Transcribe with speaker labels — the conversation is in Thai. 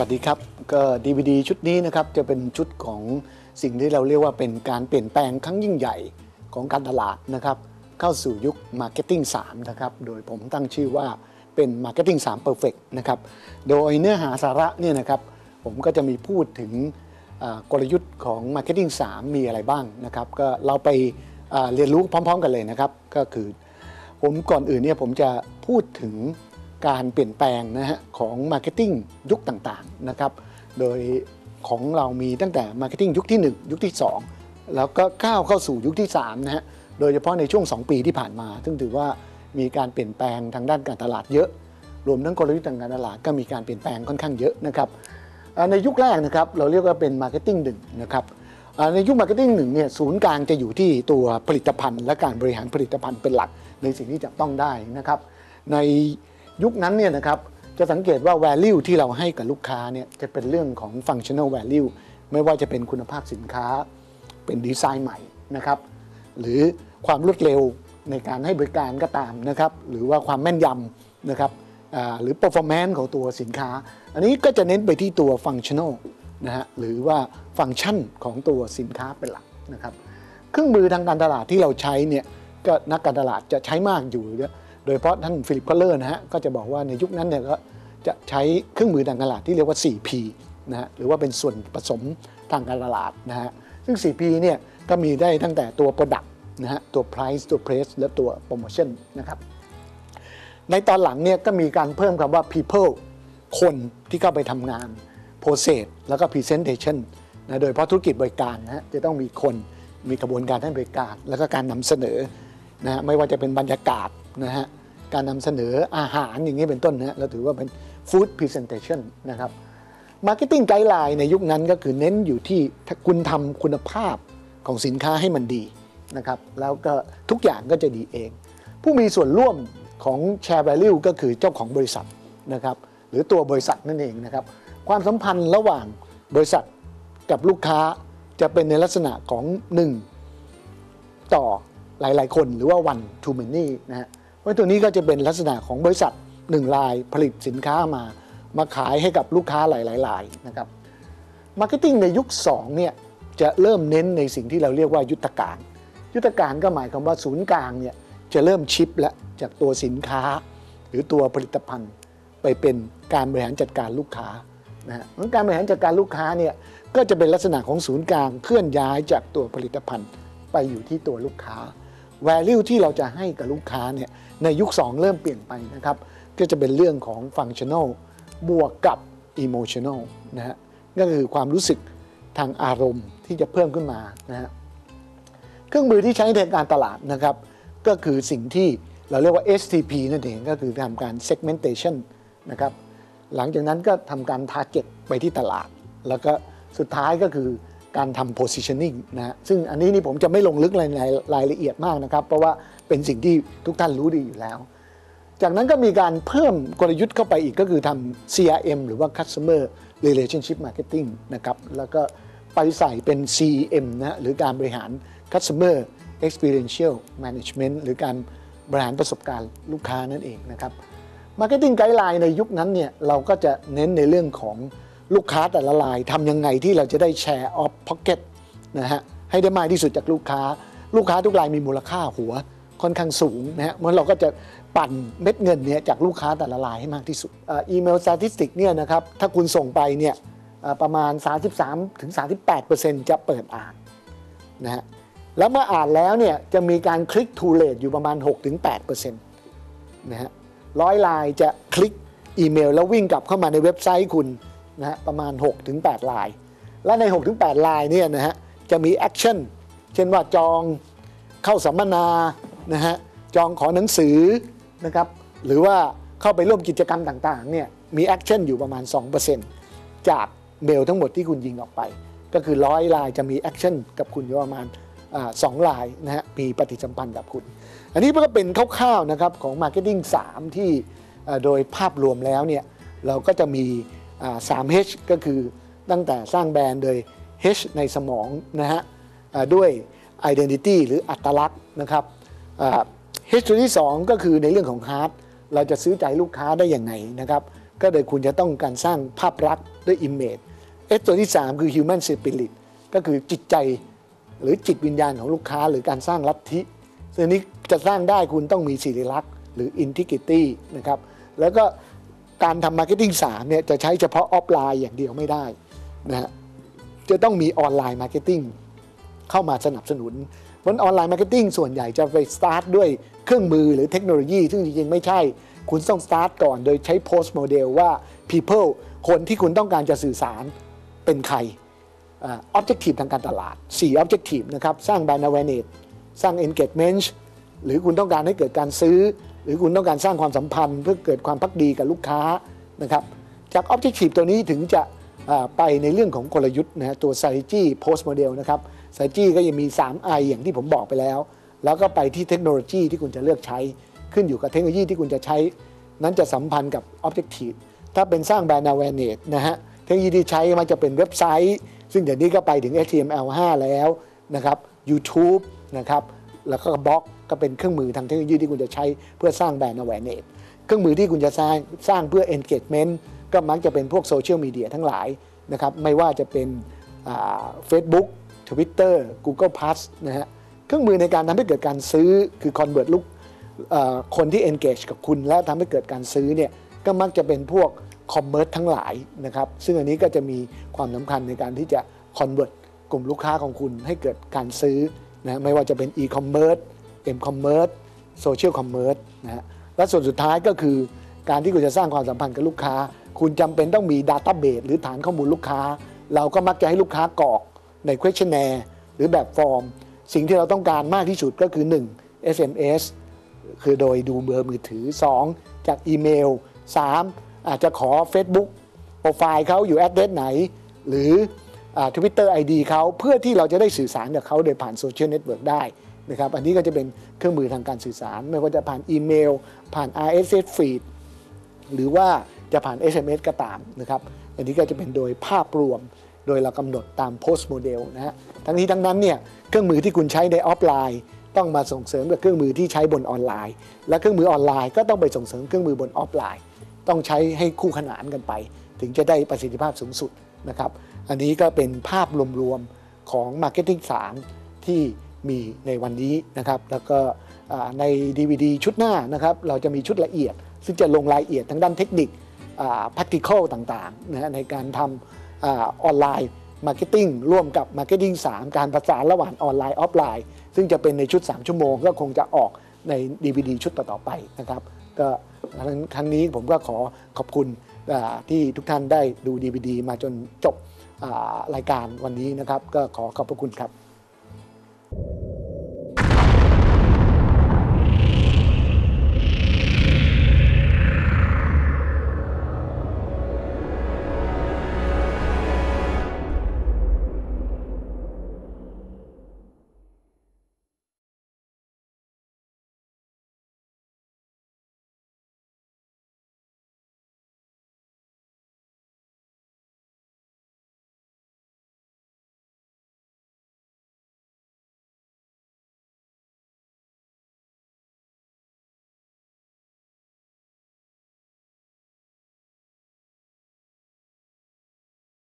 Speaker 1: สวัสดีครับก็ DVD ชุดนี้นะครับจะเป็นชุดของสิ่งที่เราเรียกว่าเป็นการเปลี่ยนแปลงครั้งยิ่งใหญ่ของการตลาดนะครับ เข้าสู่ยุค Marketing 3 นะครับ โดยผมตั้งชื่อว่าเป็น Marketing 3 Perfect นะครับ โดยเนื้อหาสาระเนี่ยนะครับ ผมก็จะมีพูดถึงกลยุทธ์ของ Marketing 3 มีอะไรบ้างนะครับ ก็เราไปเรียนรู้พร้อม ๆ กันเลยนะครับ ก็คือผมก่อนอื่นเนี่ยผมจะพูดถึง การเปลี่ยนแปลงนะฮะของมาร์เก็ตติ้งยุคต่างๆนะครับ โดยของเรามีตั้งแต่มาร์เก็ตติ้งยุคที่ 1 ยุคที่ 2 แล้วก็ก้าวเข้าสู่ยุคที่3นะฮะโดยเฉพาะในช่วง 2 ปีที่ผ่านมา ซึ่งถือว่ามีการเปลี่ยนแปลงทางด้านการตลาดเยอะ รวมทั้งกลยุทธ์ทางการตลาดก็มีการเปลี่ยนแปลงค่อนข้างเยอะนะครับในยุคแรกนะครับเราเรียกว่าเป็นมาร์เก็ตติ้งหนึ่งนะครับในยุคมาร์เก็ตติ้งหนึ่งเนี่ยศูนย์กลางจะอยู่ที่ตัวผลิตภัณฑ์ และการบริหารผลิตภัณฑ์เป็นหลักในสิ่งที่จับต้องได้นะครับ ใน ยุคนั้นเนี่ยนะครับจะสังเกตว่า value ที่เราให้กับลูกค้าเนี่ยจะเป็นเรื่องของ functional value ไม่ว่าจะเป็นคุณภาพสินค้า เป็นดีไซน์ใหม่นะครับหรือความรวดเร็วในการให้บริการก็ตามนะครับหรือว่าความแม่นยำนะครับหรือ performance ของตัวสินค้า อันนี้ก็จะเน้นไปที่ตัว functional นะฮะหรือว่าฟังก์ชันของตัวสินค้าเป็นหลักนะครับ เครื่องมือทางการตลาดที่เราใช้เนี่ยก็นักการตลาดจะใช้มากอยู่เยอะโดยเฉพาะท่านฟิลิปเคอเลอร์นะฮะก็จะบอกว่าในยุคนั้นเนี่ยก็จะใช้เครื่องมือทางการตลาดที่เรียกว่า 4P นะฮะหรือว่าเป็นส่วนผสมทางการตลาดนะฮะซึ่ง 4P เนี่ยก็มีได้ตั้งแต่ตัว Product นะฮะตัว Price ตัว Place และตัว Promotion นะครับในตอนหลังเนี่ยก็มีการเพิ่มคำว่า people คนที่เข้าไปทำงาน process แล้วก็ presentation นะโดยเฉพาะธุรกิจบริการนะฮะจะต้องมีคนมีกระบวนการให้บริการ แล้วก็การนำเสนอนะฮะไม่ว่าจะเป็นบรรยากาศนะฮะ การนำเสนออาหารอย่างนี้เป็นต้นนะฮะเราถือว่าเป็น food presentation นะครับ Marketing Guideline ในยุคนั้นก็คือเน้นอยู่ที่คุณทำคุณภาพของสินค้าให้มันดีนะครับแล้วก็ทุกอย่างก็จะดีเอง ผู้มีส่วนร่วมของ Share Value ก็คือเจ้าของบริษัทนะครับหรือตัวบริษัทนั่นเองนะครับความสัมพันธ์ระหว่างบริษัทกับลูกค้าจะเป็นในลักษณะของ 1 ต่อหลาย ๆ คนหรือว่า one to many นะฮะ เพราะตัวนี้ก็จะเป็นลักษณะของบริษัท1รายผลิตสินค้ามา มาขายให้กับลูกค้าหลายๆรายนะครับมาร์เก็ตติ้งในยุค2เนี่ยจะเริ่มเน้นในสิ่งที่เราเรียกว่ายุทธการ ยุทธการก็หมายความว่าศูนย์กลางเนี่ยจะเริ่มชิปและจากตัวสินค้า หรือตัวผลิตภัณฑ์ ไปเป็นการบริหารจัดการลูกค้านะฮะการบริหารจัดการลูกค้าเนี่ยก็จะเป็นลักษณะของศูนย์กลางเคลื่อนย้ายจากตัวผลิตภัณฑ์ ไปอยู่ที่ตัวลูกค้า value ที่เราจะให้กับลูกค้าเนี่ยในยุค 2 เริ่มเปลี่ยนไปนะครับ ก็จะเป็นเรื่องของ functional บวกกับ emotional นะฮะก็คือความรู้สึกทางอารมณ์ที่จะเพิ่มขึ้นมานะฮะเครื่องมือที่ใช้ในการตลาดนะครับ ก็คือสิ่งที่เราเรียกว่า STP นั่นเองก็คือทำการ segmentation นะครับ หลังจากนั้นก็ทำการ target ไปที่ตลาด แล้วก็สุดท้ายก็คือ การทำ positioning นะฮะซึ่งอันนี้นี่ผมจะไม่ลงลึกในรายละเอียดมากนะครับ เพราะว่าเป็นสิ่งที่ทุกท่านรู้ดีอยู่แล้ว จากนั้นก็มีการเพิ่มกลยุทธ์เข้าไปอีกก็คือทำ CRM หรือว่า Customer Relationship Marketing นะครับ แล้วก็ไปใส่เป็น CEM นะหรือการบริหาร Customer Experiential Management หรือการบริหารประสบการณ์ลูกค้านั่นเองนะครับ Marketing Guideline ในยุคนั้นเนี่ยเราก็จะเน้นในเรื่องของ ลูกค้าแต่ละรายทำยังไงที่เราจะได้ Share of Pocket นะฮะให้ได้มากที่สุดจากลูกค้า ลูกค้าทุกรายมีมูลค่าหัวค่อนข้างสูงนะฮะเมื่อเราก็จะปั่นเม็ดเงินเนี่ยจากลูกค้าแต่ละรายให้มากที่สุดอีเมลสถิติเนี่ยนะครับถ้าคุณส่งไปเนี่ยประมาณ 33-38%จะเปิดอ่านนะฮะแล้วเมื่ออ่านแล้วเนี่ยจะมีการคลิก to rate อยู่ประมาณ 6-8%นะฮะร้อยลายจะคลิกอีเมลแล้ววิ่งกลับเข้ามาในเว็บไซต์คุณ นะฮะประมาณ 6-8 ลาย และใน 6-8 ลายเนี่ยนะฮะจะมีแอคชั่นเช่นว่าจองเข้าสัมมนานะฮะจองขอหนังสือนะครับหรือว่าเข้าไปร่วมกิจกรรมต่างๆเนี่ยมีแอคชั่นอยู่ประมาณ 2%จากเมลทั้งหมดที่คุณยิงออกไป ก็คือร้อยลายจะมีแอคชั่นกับคุณอยู่ประมาณสองลายนะฮะมีปฏิสัมพันธ์กับคุณ อันนี้ก็เป็นคร่าวๆนะครับของ Marketing 3 ที่โดยภาพรวมแล้วเนี่ยเราก็จะมี 3H ก็คือตั้งแต่สร้างแบรนด์โดย H ในสมองนะฮะด้วย Identity หรืออัตลักษณ์นะครับ H ตัวที่ 2 ก็คือในเรื่องของ Heart เราจะซื้อใจลูกค้าได้อย่างไงนะครับ ก็เลยคุณจะต้องการสร้างภาพลักษณ์ด้วย image S ตัวที่ 3 คือ human spirit ก็คือจิตใจหรือจิตวิญญาณของลูกค้าหรือการสร้างลัทธิซึ่งนี้จะสร้างได้คุณต้องมีสิริลักษณ์หรือ integrity นะครับแล้วก็ การทำ marketing 3เนี่ยจะใช้เฉพาะออฟไลน์อย่างเดียวไม่ได้นะฮะจะต้องมีออนไลน์ marketing เข้ามาสนับสนุนเพราะออนไลน์มาร์เก็ตติ้งส่วนใหญ่จะไปสตาร์ทด้วยเครื่องมือหรือเทคโนโลยี ซึ่งจริงๆ ไม่ใช่ คุณต้องสตาร์ทก่อนโดยใช้ post model ว่า people คนที่คุณต้องการจะสื่อสารเป็นใครออบเจกตีฟทางการตลาด 4 objective นะครับ สร้าง brand awareness สร้าง engagement หรือคุณต้องการให้เกิดการซื้อ รือคุณต้องการสร้างความสัมพันธ์เพื่อเกิดความพักดีกับลูกค้านะครับจาก objective ตัวนี้ถึงจะไปในเรื่องของกลยุทธ์นะฮะตัว strategy post model นะครับ strategy ก็ยังมี 3 I อย่างที่ผมบอกไปแล้ว แล้วก็ไปที่เทคโนโลยีที่คุณจะเลือกใช้ ขึ้นอยู่กับเทคโนโลยีที่คุณจะใช้ นั้นจะสัมพันธ์กับ objective ถ้าเป็นสร้าง brand awareness นะฮะเทคโนโลยีที่ใช้มันจะเป็นเว็บไซต์ ซึ่งเดี๋ยวนี้ก็ไปถึง HTML5 แล้วนะครับ YouTube นะครับแล้วก็บล็อก ก็เป็นเครื่องมือทางเทคโนโลยีที่คุณจะใช้เพื่อสร้าง brand awareness เครื่องมือที่คุณจะสร้างสร้างเพื่อ engagement ก็มักจะเป็นพวกโซเชียลมีเดียทั้งหลายนะครับไม่ว่าจะเป็นเฟซบุ๊ก Twitter Google Plus นะฮะเครื่องมือในการทำให้เกิดการซื้อคือ convert ลูกคนที่ engage กับคุณ และทำให้เกิดการซื้อเนี่ยก็มักจะเป็นพวก commerce ทั้งหลายนะครับซึ่งอันนี้ก็จะมีความสำคัญในการที่จะ convert กลุ่มลูกค้าของคุณให้เกิดการซื้อนะไม่ว่าจะเป็น e-commerce m-commerce social commerce นะฮะและส่วนสุดท้ายก็คือการที่คุณจะสร้างความสัมพันธ์กับลูกค้า คุณจำเป็นต้องมี database หรือฐานข้อมูลลูกค้า เราก็มักจะให้ลูกค้ากรอกใน questionnaire หรือแบบฟอร์ม สิ่งที่เราต้องการมากที่สุดก็คือ 1 SMS คือโดยดูเบอร์มือถือ 2 จากอีเมล 3 อาจจะขอ Facebook โปรไฟล์เขาอยู่แอดเดสไหน หรือทวิตเตอร์ไอดีเขาเพื่อที่เราจะได้สื่อสารกับเขาโดยผ่านโซเชียลเน็ตเวิร์กได้ นะครับอันนี้ก็จะเป็นเครื่องมือทางการสื่อสาร ไม่ว่าจะผ่านอีเมล ผ่าน RSS feed หรือว่าจะผ่าน SMS ก็ตามนะครับอันนี้ก็จะเป็นโดยภาพรวมโดยเรากำหนดตาม post model นะฮะทั้งนี้ทั้งนั้นเนี่ยเครื่องมือที่คุณใช้ในออฟไลน์ต้องมาส่งเสริมกับเครื่องมือที่ใช้บนออนไลน์ และเครื่องมือออนไลน์ก็ต้องไปส่งเสริมเครื่องมือบนออฟไลน์ ต้องใช้ให้คู่ขนานกันไป ถึงจะได้ประสิทธิภาพสูงสุดนะครับ อันนี้ก็เป็นภาพรวมๆของ Marketing 3 ที่ มีในวันนี้นะครับแล้วก็ใน DVD ชุดหน้านะครับเราจะมีชุดละเอียด ซึ่งจะลงรายละเอียดทางด้านเทคนิคอ่า practical ต่างๆนะในการทำออนไลน์มาร์เก็ตติ้งร่วมกับ Marketing 3 การประสานระหว่างออนไลน์ออฟไลน์ ซึ่งจะเป็นในชุด 3 ชั่วโมง ก็คงจะออกใน DVD ชุดต่อๆไปนะครับก็ครั้งนี้ผมก็ขอขอบคุณที่ทุกท่านได้ดู DVD มาจนจบรายการวันนี้นะครับ ก็ขอขอบพระคุณครับ